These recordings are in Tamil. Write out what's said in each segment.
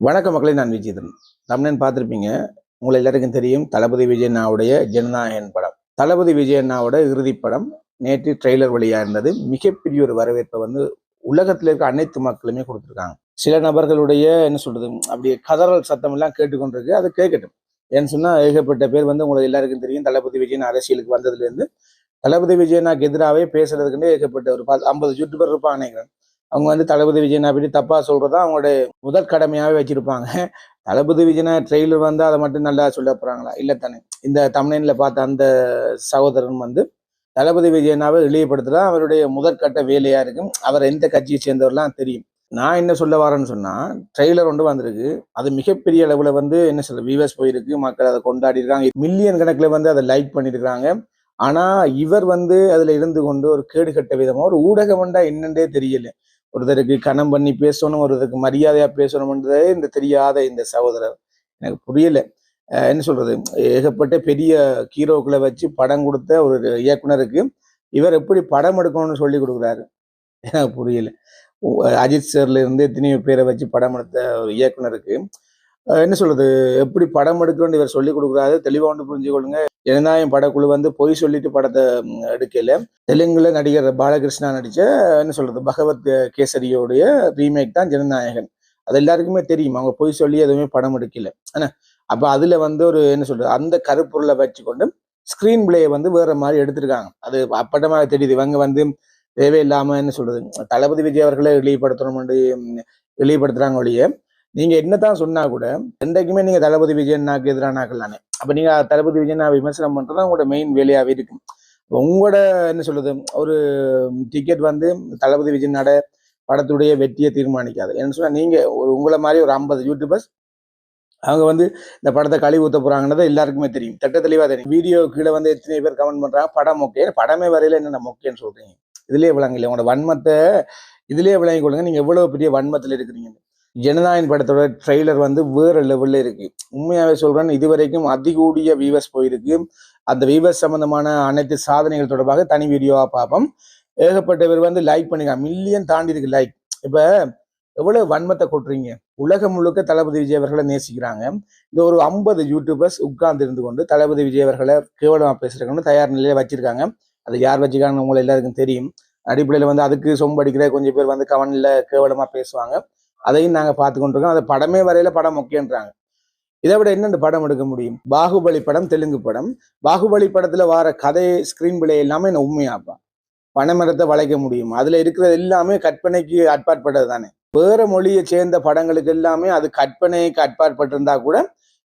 வணக்க மக்களை நான் விஜயதன் தமிழன் பார்த்துருப்பீங்க. உங்களை எல்லாருக்கும் தெரியும் தளபதி விஜயண்ணாவுடைய ஜனநாயகன் படம். தளபதி விஜயண்ணாவோட இறுதி படம் நேற்று ட்ரெய்லர் வழியா இருந்தது. மிகப்பெரிய ஒரு வரவேற்பை வந்து உலகத்தில் இருக்க அனைத்து மக்களுமே கொடுத்துருக்காங்க. சில நபர்களுடைய என்ன சொல்றது அப்படியே கதறல் சத்தம் எல்லாம் கேட்டுக்கொண்டிருக்கு. அது கேட்கட்டும். ஏன்னு சொன்னா ஏகப்பட்ட பேர் வந்து உங்களுக்கு எல்லாருக்கும் தெரியும். தளபதி விஜயன் அரசியலுக்கு வந்ததுல இருந்து தளபதி விஜயனாக்கு எதிராகவே பேசுறதுக்குன்னு ஏகப்பட்ட ஒரு பத்து ஐம்பது யூடியூபர் இருப்பான் நினைக்கிறேன். அவங்க வந்து தளபதி விஜயனா அப்படி தப்பாக சொல்கிறதா அவங்களுடைய முதற் கடமையாகவே வச்சுருப்பாங்க. தளபதி விஜயனா ட்ரெயிலர் வந்து அதை மட்டும் நல்லா சொல்ல போகிறாங்களா இல்லை தானே. இந்த தமிழனில் பார்த்த அந்த சகோதரன் வந்து தளபதி விஜயனாவை இழிவுபடுத்துறதா அவருடைய முதற்கட்ட வேலையாக இருக்கும் அவர் எந்த கட்சியை சேர்ந்தவர்லாம் தெரியும். நான் என்ன சொல்ல வரேன்னு சொன்னால் ட்ரெய்லர் ஒன்று வந்திருக்கு. அது மிகப்பெரிய அளவில் வந்து என்ன சொல்ல வியூவர்ஸ் போயிருக்கு. மக்கள் அதை கொண்டாடி இருக்காங்க. மில்லியன் கணக்கில் வந்து அதை லைக் பண்ணியிருக்கிறாங்க ஆனால் இவர் வந்து அதில் இருந்து கொண்டு ஒரு கேடு கட்ட விதமாக ஒரு ஊடகம்ண்டா என்னன்றே தெரியல. ஒருத்தருக்கு கணம் பண்ணி பேசணும் ஒருத்தருக்கு மரியாதையா பேசணும்ன்றதே இந்த தெரியாத இந்த சகோதரர். எனக்கு புரியல. என்ன சொல்றது? ஏகப்பட்ட பெரிய ஹீரோக்களை வச்சு படம் கொடுத்த ஒரு இயக்குனருக்கு இவர் எப்படி படம் எடுக்கணும்னு சொல்லி கொடுக்குறாரு? எனக்கு புரியல. அஜித் சார்ல இருந்து எத்தனையோ பேரை வச்சு படம் எடுத்த ஒரு இயக்குனருக்கு என்ன சொல்றது? எப்படி படம் எடுக்கணும்னு இவர் சொல்லி கொடுக்குறாரு. தெளிவாக ஒன்று புரிஞ்சு கொள்ளுங்க. ஜனநாயகம் படக்குழு வந்து பொய் சொல்லிட்டு படத்தை எடுக்கல. தெலுங்குல நடிகர் பாலகிருஷ்ணா நடிச்ச என்ன சொல்றது? பகவத் கேசரியோடைய ரீமேக் தான் ஜனநாயகன். அது எல்லாருக்குமே தெரியும். அவங்க பொய் சொல்லி எதுவுமே படம் எடுக்கல. ஆனா அப்ப அதுல வந்து ஒரு என்ன சொல்றது? அந்த கருப்பொருளை வச்சுக்கொண்டு ஸ்கிரீன் பிளேயை வந்து வேற மாதிரி எடுத்திருக்காங்க. அது அப்பட்டமாக தெரியுது. இவங்க வந்து தேவையில்லாம என்ன சொல்றது? தளபதி விஜய் அவர்களை இழிவுபடுத்தணும் இழிவுபடுத்துறாங்க ஒழிய நீங்க என்னதான் சொன்னா கூட என்றைக்குமே நீங்க தளபதி விஜயனாக்கு எதிரான ஆக்கள் தானே. அப்ப நீங்க தளபதி விஜயனா விமர்சனம் பண்றது உங்களோட மெயின் வேலையாவே இருக்கும். உங்களோட என்ன சொல்றது? ஒரு டிக்கெட் வந்து தளபதி விஜயனோட படத்துடைய வெற்றியை தீர்மானிக்காது. என்ன சொன்னா நீங்க ஒரு உங்களை மாதிரி ஒரு ஐம்பது யூடியூபர்ஸ் அவங்க வந்து இந்த படத்தை கழிவு ஊத்த போறாங்கன்றது எல்லாருக்குமே தெரியும். திட்ட தெளிவா தெரியும். வீடியோ கீழே வந்து எத்தனை பேர் கமெண்ட் பண்றாங்க? படம் மொக்கே படமே வரையில என்ன மொக்கேன்னு சொல்றீங்க. இதுலயே விளங்கல உங்களோட வன்மத்தை இதுலயே விளங்கி கொள்ளுங்க. நீங்க எவ்வளவு பெரிய வன்மத்தில் இருக்கிறீங்க ஜனநாயகன் படத்தோட ட்ரெய்லர் வந்து வேற லெவல்ல இருக்கு. உண்மையாகவே சொல்றேன் இதுவரைக்கும் அதிகூடிய வியூவர்ஸ் போயிருக்கு. அந்த வியூவர்ஸ் சம்பந்தமான அனைத்து சாதனைகள் தொடர்பாக தனி வீடியோவா பார்ப்போம். ஏகப்பட்ட பேர் வந்து லைக் பண்ணிக்கலாம் மில்லியன் தாண்டி இருக்கு லைக் இப்ப எவ்வளவு வன்மத்தை கொட்டுறீங்க? உலகம் முழுக்க தளபதி விஜய் அவர்களை நேசிக்கிறாங்க. இந்த ஒரு ஐம்பது யூடியூபர்ஸ் உட்கார்ந்து இருந்து கொண்டு தளபதி விஜய் அவர்களை கேவலமா பேசுறதுக்கு தயார் நிலையில வச்சிருக்காங்க. அது யார் வச்சுக்காங்கன்னு உங்களை எல்லாருக்கும் தெரியும். அடிப்படையில் வந்து அதுக்கு சொம்படிக்கிற கொஞ்சம் பேர் வந்து கவனில் கேவலமாக பேசுவாங்க. அதையும் நாங்க பார்த்து கொண்டிருக்கோம் அதை படமே வரையில படம் முக்கியன்றாங்க இதை விட என்ன படம் எடுக்க முடியும்? பாகுபலி படம் தெலுங்கு படம். பாகுபலி படத்துல வர கதை ஸ்கிரீன் பிளே எல்லாமே என்ன உண்மையாப்பான் பனைமரத்தை வளைக்க முடியும். அதுல இருக்கிறது எல்லாமே கற்பனைக்கு அட்பாற்பட்டது தானே. வேற மொழியை சேர்ந்த படங்களுக்கு எல்லாமே அது கற்பனைக்கு அட்பாற்பட்டிருந்தா கூட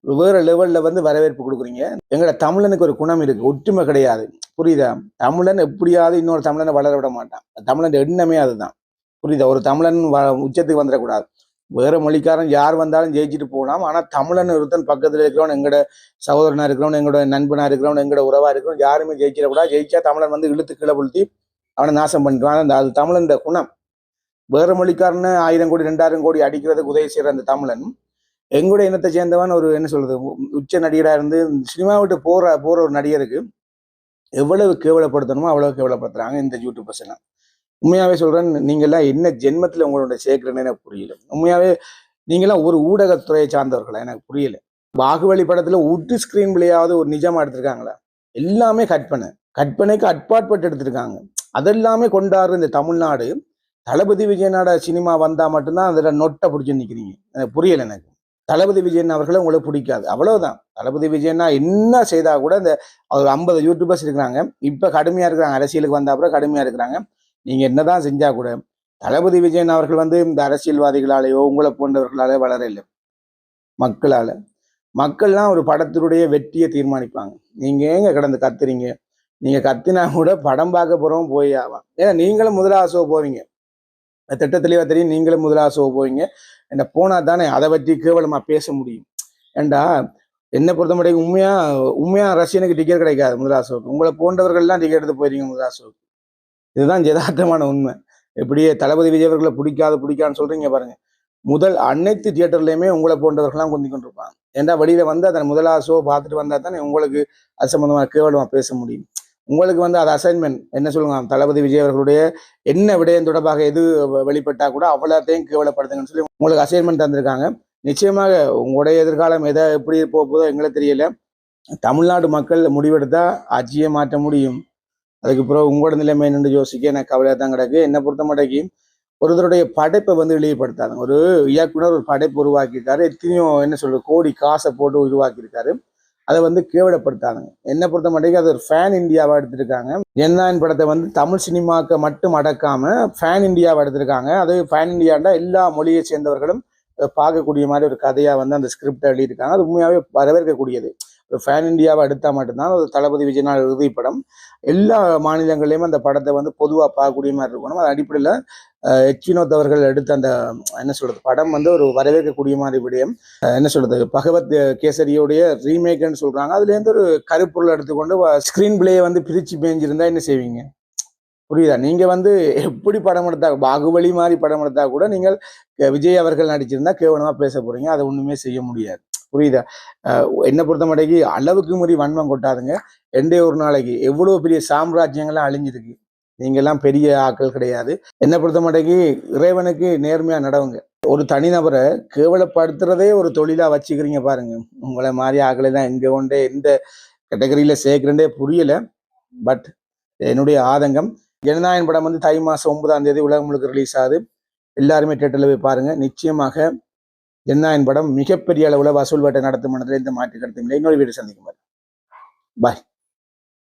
வேற லெவல்ல வந்து வரவேற்பு கொடுக்குறீங்க. எங்களோட தமிழனுக்கு ஒரு குணம் இருக்கு. ஒற்றுமை கிடையாது. புரியுதா? தமிழன் எப்படியாவது இன்னொரு தமிழனை வளர விட மாட்டான். தமிழன் எண்ணமே அதுதான். புரியுதா? ஒரு தமிழன் வ- உச்சத்துக்கு வந்துடக்கூடாது. வேற மொழிக்காரன் யார் வந்தாலும் ஜெயிச்சுட்டு போகலாம். ஆனால் தமிழன் ஒருத்தன் பக்கத்துல இருக்கிறவன் எங்கட சகோதரனாக இருக்கிறவன் எங்களோட நண்பனாக இருக்கிறவன் எங்களோட உறவா இருக்கிறவன் யாருமே ஜெயிச்சிடக்கூடாது. ஜெயிச்சா தமிழன் வந்து இழுத்து கீழே புழுத்தி அவனை நாசம் பண்ணிடுவான். அந்த அது தமிழன் குணம். வேற மொழிக்காரன்னு ஆயிரம் கோடி ரெண்டாயிரம் கோடி அடிக்கிறதுக்கு உதவி செய்கிற அந்த தமிழன் எங்களுடைய இனத்தை சேர்ந்தவன் ஒரு என்ன சொல்றது உ- உச்ச நடிகரா இருந்து சினிமா விட்டு போற போற ஒரு நடிகருக்கு எவ்வளவு கேவலப்படுத்தணுமோ அவ்வளவு கேவலப்படுத்துறாங்க இந்த யூடியூப் பசங்க உண்மையாகவே சொல்கிறேன் நீங்கள்லாம் என்ன ஜென்மத்தில் உங்களோட சேர்க்குறேன்னு எனக்கு புரியல. உண்மையாகவே நீங்களாம் ஒரு ஊடகத்துறையை சார்ந்தவர்களா? எனக்கு புரியல. பாகுபலி படத்தில் ஒரு ஸ்க்ரீன் பிளேயாவது ஒரு நிஜமாக எடுத்திருக்காங்களா? எல்லாமே கற்பனை கற்பனைக்கு அட்பாட்பட்டு எடுத்திருக்காங்க. அதெல்லாமே கொண்டாடுற இந்த தமிழ்நாடு தளபதி விஜயனோட சினிமா வந்தால் மட்டும்தான் அதில் நொட்டை பிடிச்சி நிற்கிறீங்க எனக்கு புரியல எனக்கு. தளபதி விஜயன் அவர்களை உங்களுக்கு பிடிக்காது. அவ்வளவுதான். தளபதி விஜயனா என்ன செய்தா கூட இந்த ஒரு ஐம்பது யூடியூபர்ஸ் இருக்கிறாங்க. இப்போ கடுமையாக இருக்கிறாங்க. அரசியலுக்கு வந்த அப்புறம் கடுமையாக இருக்கிறாங்க. நீங்க என்னதான் செஞ்சா கூட தளபதி விஜயன் அவர்கள் வந்து இந்த அரசியல்வாதிகளாலேயோ உங்களை போன்றவர்களாலே வளர இல்லை. மக்களால. மக்கள்லாம் ஒரு படத்தினுடைய வெற்றியை தீர்மானிப்பாங்க. நீங்க ஏங்க கடந்து கத்துறீங்க? நீங்க கத்தினா கூட படம் பார்க்க போறோம் போய் ஆவான். ஏன்னா நீங்களும் முதலாசோ போவீங்க. திட்டத்திலேயே தெரியும் நீங்களும் முதலாசோ போவீங்க. என்ன போனா தானே அதை பற்றி கேவலமா பேச முடியும். ஏண்டா என்னை பொறுத்த மட்டும் உண்மையா உண்மையா ரஷ்யனுக்கு டிக்கெட் கிடைக்காது முதலாசோவுக்கு. உங்களை போன்றவர்கள்லாம் டிக்கெட் எடுத்து போயிருங்க முதலாசோவுக்கு. இதுதான் யதார்த்தமான உண்மை. இப்படியே தளபதி விஜய் அவர்களை பிடிக்காது பிடிக்கான்னு சொல்றீங்க பாருங்க. முதல் அனைத்து தியேட்டர்லையுமே உங்களை போன்றவர்கள்லாம் குந்தி கொண்டிருப்பாங்க ஏன்னா வெளியில வந்து அதன் முதலாவது ஷோ பார்த்துட்டு வந்தா தானே உங்களுக்கு அது சம்பந்தமா கேவலமாக பேச முடியும். உங்களுக்கு வந்து அது அசைன்மெண்ட் என்ன சொல்லுங்க தளபதி விஜய் அவர்களுடைய என்ன விடயம் தொடர்பாக எது வெளிப்பட்டா கூட அவ்வளோத்தையும் கேவலப்படுத்துங்கன்னு சொல்லி உங்களுக்கு அசைன்மெண்ட் தந்திருக்காங்க. நிச்சயமாக உங்களுடைய எதிர்காலம் எதை எப்படி போக போதோ எங்களுக்கு தெரியல. தமிழ்நாடு மக்கள் முடிவெடுத்தா ஆட்சியை மாற்ற முடியும். அதுக்கு பிறகு உங்களோட நிலைமை என்னன்னு யோசிக்க எனக்கு கவலையாக தான் கிடக்கு. என்னை பொறுத்த மட்டைக்கு ஒருத்தருடைய படைப்பை வந்து வெளியப்படுத்தாங்க ஒரு இயக்குனர் ஒரு படைப்பு உருவாக்கியிருக்காரு. எத்தனையோ என்ன சொல்றது கோடி காசை போட்டு உருவாக்கியிருக்காரு. அதை வந்து கேவலப்படுத்தாங்க என்னை பொறுத்த மட்டும் அது ஒரு ஃபேன் இந்தியாவை எடுத்திருக்காங்க. ஜனநாயகன் படத்தை வந்து தமிழ் சினிமாக்க மட்டும் அடக்காம ஃபேன் இந்தியாவை எடுத்திருக்காங்க. அது ஃபேன் இந்தியாண்டா எல்லா மொழியை சேர்ந்தவர்களும் பார்க்கக்கூடிய மாதிரி ஒரு கதையாக வந்து அந்த ஸ்கிரிப்டை எழுதியிருக்காங்க. அது உண்மையாகவே வரவேற்கக்கூடியது. ஃபேன் இந்தியாவை எடுத்தால் மட்டும்தான் ஒரு தளபதி விஜயனால் இறுதி படம். எல்லா மாநிலங்கள்லையும் அந்த படத்தை வந்து பொதுவாக பார்க்கக்கூடிய மாதிரி இருக்கணும். அது அடிப்படையில் எச். வினோத் அவர்கள் எடுத்த அந்த என்ன சொல்றது படம் வந்து ஒரு வரவேற்கக்கூடிய மாதிரி விடயம். என்ன சொல்றது பகவத் கேசரியோடைய ரீமேக்னு சொல்றாங்க. அதுலேருந்து ஒரு கருப்பொருள் எடுத்துக்கொண்டு ஸ்க்ரீன் பிளேயை வந்து பிரிச்சு பேஞ்சிருந்தா என்ன செய்வீங்க? புரியுதா? நீங்க வந்து எப்படி படம் எடுத்தா பாகுபலி மாதிரி படம் எடுத்தா கூட நீங்கள் விஜய் அவர்கள் நடிச்சிருந்தா கேவலமா பேச போறீங்க. அதை ஒண்ணுமே செய்ய முடியாது. புரியுதா? என்னை பொறுத்த மட்டைக்கு அளவுக்கு முறி வன்மம் கொட்டாதுங்க. ரெண்டே ஒரு நாளைக்கு எவ்வளோ பெரிய சாம்ராஜ்யங்கள்லாம் அழிஞ்சிருக்கு. நீங்கள்லாம் பெரிய ஆக்கள் கிடையாது. என்னை பொறுத்த மட்டைக்கு இறைவனுக்கு நேர்மையாக நடவுங்க. ஒரு தனிநபரை கேவலப்படுத்துறதே ஒரு தொழிலாக வச்சுக்கிறீங்க பாருங்க. உங்களை மாதிரி ஆட்களை தான் எங்கே கொண்டே எந்த கேட்டகரியில் சேர்க்கிறேன்டே புரியல. பட் என்னுடைய ஆதங்கம் ஜனநாயகன் படம் வந்து தை மாதம் ஒன்பதாம் தேதி உலகம் முழுக்க ரிலீஸ் ஆகுது. எல்லாருமே தேட்டரில் போய் பாருங்கள் நிச்சயமாக ஜனநாயகன் படம் மிகப்பெரிய அளவுல வசூல் வேட்டை நடத்தும் மனதில் எந்த மாற்று கருத்தும் இல்லை. இன்னொரு வீடு சந்திக்கும் பாய்